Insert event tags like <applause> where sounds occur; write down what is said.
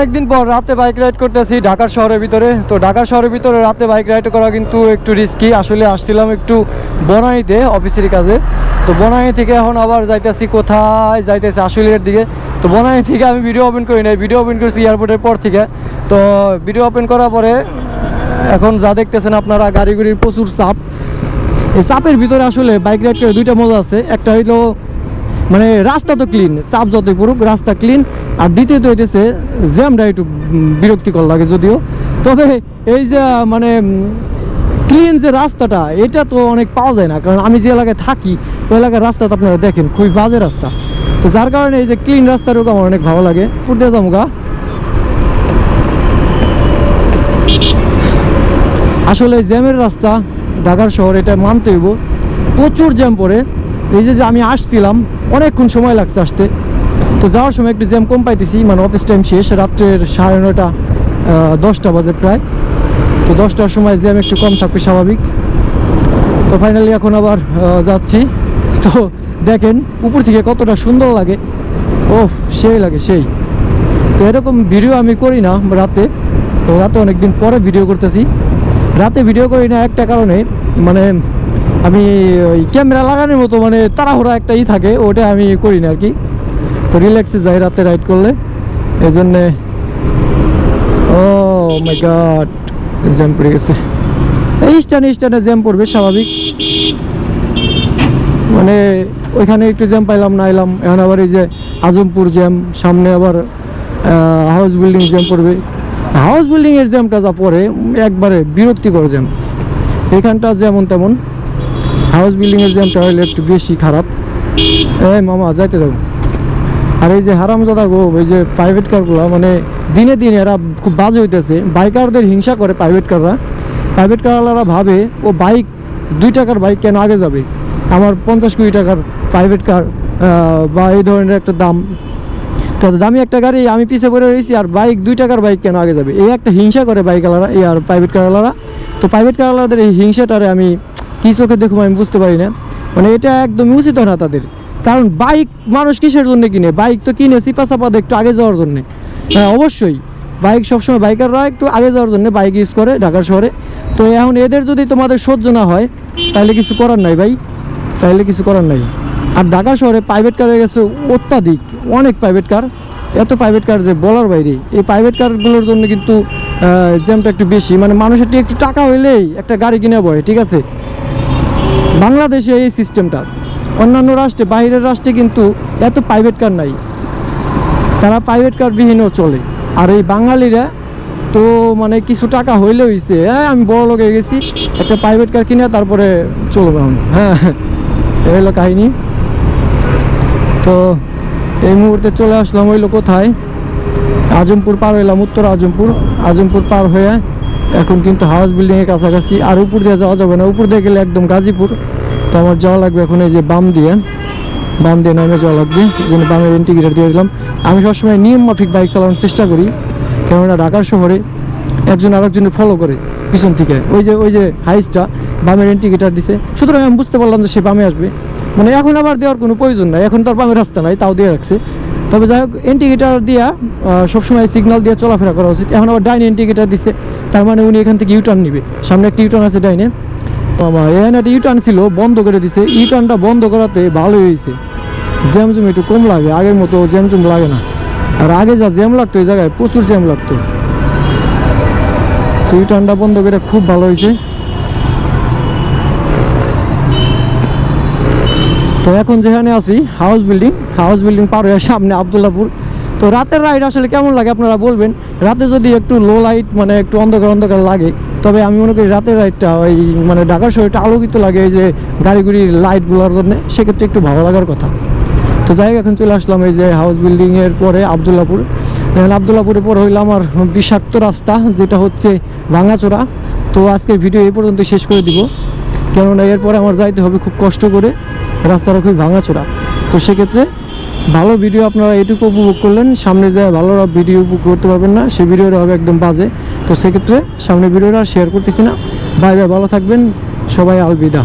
অনেকদিন পর রাতে বাইক রাইড করতেছি ঢাকার শহরের ভিতরে। তো ঢাকার শহরের ভিতরে রাতে বাইক রাইড করা কিন্তু একটু রিস্কি আসলে আসছিলাম একটু বনানীতে অফিসের কাজে। তো বনানী থেকে এখন আবার যাইতেছি কোথায়? যাইতেছি আশুলিয়ার দিকে। তো বনানী থেকে আমি ভিডিও ওপেন করি নাই। ভিডিও ওপেন করছি এয়ারপোর্টের পর থেকে। তো ভিডিও ওপেন করার পরে এখন যা দেখতেছেন আপনারা গাড়ি গুড়ির প্রচুর চাপ। এই চাপের ভিতরে আসলে বাইক রাইড করে দুইটা মজা আছে। একটা হইল মানে রাস্তা তো ক্লিন চাপ যতই পড়ুক, রাস্তা ক্লিন আর দ্বিতীয়ত হইতেছে, জ্যামটা একটু বিরক্তিকর লাগে যদিও। তবে এই যে মানে ক্লিন যে রাস্তাটা, এটা তো অনেক পাওয়া যায় না। কারণ আমি যে এলাকায় থাকি, ওই এলাকার রাস্তা তো আপনারা দেখেন, খুবই বাজে রাস্তা। তো যার কারণে এই যে ক্লিন রাস্তাটুকু আমার অনেক ভালো লাগে। পুরতে যামুগা আসলে জ্যামের রাস্তা, ঢাকার শহর, এটা মানতে হইব। প্রচুর জ্যাম পড়ে। এই যে আমি আসছিলাম অনেকক্ষণ সময় লাগছে আসতে। তো যাওয়ার সময় একটু জ্যাম কম পাইতেছি মানে অফিস টাইম শেষ, রাত্রের সাড়ে নটা দশটা বাজে প্রায়। তো দশটার সময় জ্যাম একটু কম থাকবে, স্বাভাবিক। তো ফাইনালি এখন আবার যাচ্ছি। <laughs> তো দেখেন, উপর থেকে কতটা সুন্দর লাগে। ওফ, সেই লাগে, সেই। তো এরকম ভিডিও আমি করি না রাতে। তো রাতে অনেকদিন পরে ভিডিও করতেছি। রাতে ভিডিও করি না একটা কারণে মানে আমি ওই ক্যামেরা লাগানোর মতো মানে তাড়াহুড়া একটা ই থাকে, ওটা আমি করি না আর কি তো রিল্যাক্সে যাই রাতে রাইড করলে। এই জন্যে ও মাই গড জ্যাম পড়ে গেছে। এই স্ট্যান্ডে স্ট্যান্ডে জ্যাম পড়বে, স্বাভাবিক। মানে ওইখানে একটু জ্যাম পাইলাম না এলাম এখন আবার এই যে আজমপুর জ্যাম সামনে আবার হাউস বিল্ডিং জ্যাম পড়বে। হাউস বিল্ডিং এর জ্যামটা যা পড়ে, একবারে বিরক্তিকর জ্যাম এখানটা যেমন তেমন। হাউস বিল্ডিং এর জ্যামটা হলে একটু বেশি খারাপ। এই মামা, যাইতে দেবো আর এই যে হারামজাদা গো, এই যে প্রাইভেট কারগুলো মানে দিনে দিনে এরা খুব বাজে হইতেছে। বাইকারদের হিংসা করে প্রাইভেট কাররা প্রাইভেট কারওয়ালারা ভাবে, ও বাইক দুই টাকার বাইক কেন আগে যাবে? আমার পঞ্চাশ কুড়ি টাকার প্রাইভেট কার বা এই ধরনের একটা দাম। তো দামি একটা গাড়ি আমি পিছে পড়ে রয়েছি আর বাইক দুই টাকার বাইক কেন আগে যাবে? এই একটা হিংসা করে বাইকওয়ালারা এই আর প্রাইভেট কারওয়ালারা তো প্রাইভেট কারওয়ালাদের এই হিংসাটারে আমি কী চোখে দেখুম আমি বুঝতে পারি না। মানে এটা একদমই উচিত না তাদের। কারণ বাইক মানুষ কিসের জন্য কিনে? বাইক তো কিনে চিপা চাপাতে একটু আগে যাওয়ার জন্য। হ্যাঁ অবশ্যই। বাইক সবসময় বাইকাররা একটু আগে যাওয়ার জন্য বাইক ইউজ করে ঢাকা শহরে। তো এখন এদের যদি তোমাদের সহ্য না হয়, তাহলে কিছু করার নাই ভাই। তাহলে কিছু করার নাই। আর ঢাকা শহরে প্রাইভেট কার হয়ে গেছে অত্যাধিক, অনেক প্রাইভেট কার এত প্রাইভেট কার যে বলার বাইরে। এই প্রাইভেট কারগুলোর জন্য কিন্তু জ্যামটা একটু বেশি। মানে মানুষের একটু টাকা হইলেই একটা গাড়ি কিনে বয়, ঠিক আছে? বাংলাদেশে এই সিস্টেমটা। অন্যান্য রাষ্ট্রে, বাইরের রাষ্ট্রে কিন্তু এত প্রাইভেট কার নাই। তারা প্রাইভেট কার বিহীনও চলে। আর এই বাঙালিরা তো মানে কিছু টাকা হইলে হইছে। হ্যাঁ আমি বড় লোক হয়ে গেছি, একটা প্রাইভেট কার কিনে তারপরে চলবে হ্যাঁ এই হলো কাহিনী। তো এই মুহূর্তে চলে আসলাম হইল কোথায়? আজমপুর পার হইলাম, উত্তর আজমপুর। আজমপুর পার হয়ে এখন কিন্তু হাউস বিল্ডিংয়ের কাছাকাছি, আর উপর দিয়ে যাওয়া যাবে না। উপর দিয়ে গেলে একদম গাজীপুর। তো আমার যাওয়া লাগবে এখন এই যে বাম দিয়ে। বাম দিয়ে নামে যাওয়া লাগবে। জন্য বামের ইন্টিগ্রেটার দিয়ে দিলাম। আমি সবসময় নিয়ম মাফিক বাইক চালানোর চেষ্টা করি। কেননা ঢাকার শহরে একজন আরেকজনের ফলো করে পিছন থেকে। ওই যে ওই যে হাইসটা বামের ইন্টিগ্রেটার দিছে। সুতরাং আমি বুঝতে পারলাম যে সে বামে আসবে। মানে এখন আবার দেওয়ার কোনো প্রয়োজন নাই। এখন তার বামের রাস্তা নাই, তাও দিয়ে রাখছে। তবে যাই হোক ইন্ডিকেটার দিয়া সবসময় সিগনাল দিয়ে চলাফেরা করা উচিত। এখন আবার ডাইনে ইন্ডিকেটার দিচ্ছে তার মানে উনি এখান থেকে ইউটার্ন নিবে। সামনে একটা ইউটার্ন আছে ডাইনে। এখানে একটা ইউটার্ন ছিল, বন্ধ করে দিছে। ইউটার্নটা বন্ধ করাতে ভালো হয়েছে জ্যাম জুম একটু কম লাগে, আগের মতো জ্যাম জুম লাগে না। আর আগে যা জ্যাম লাগতো, এই জায়গায় প্রচুর জ্যাম লাগতো। তো ইউটার্নটা বন্ধ করে খুব ভালো হয়েছে তো এখন যেখানে আছি হাউস বিল্ডিং হাউস বিল্ডিং পার হয়ে সামনে আবদুল্লাপুর। তো রাতের রাইড আসলে কেমন লাগে আপনারা বলবেন? রাতে যদি একটু লো লাইট মানে একটু অন্ধকার অন্ধকার লাগে, তবে আমি মনে করি রাতের রাইডটা ওই মানে ঢাকার শহরটা আলোকিত লাগে এই যে গাড়ি গুড়ির লাইটগুলোর জন্য, সেক্ষেত্রে একটু ভালো লাগার কথা। তো যাই এখন চলে আসলাম এই যে হাউস বিল্ডিংয়ের পরে আবদুল্লাপুর। এখন আবদুল্লাপুরে পরে হইল আমার বিষাক্ত রাস্তা, যেটা হচ্ছে ভাঙাচোরা। তো আজকে ভিডিও এই পর্যন্ত শেষ করে দিব। কেননা এরপরে আমার যাইতে হবে খুব কষ্ট করে। রাস্তাটা খুবই ভাঙাচোরা। তো সেক্ষেত্রে ভালো ভিডিও আপনারা এটুকু উপভোগ করলেন। সামনে যায় ভালো ভিডিও উপভোগ করতে পারবেন না সেই ভিডিওটা হবে একদম বাজে। তো সেক্ষেত্রে সামনে ভিডিওটা শেয়ার করতেছি না। বাইরে বাই ভালো থাকবেন। সবাই আলবিদা।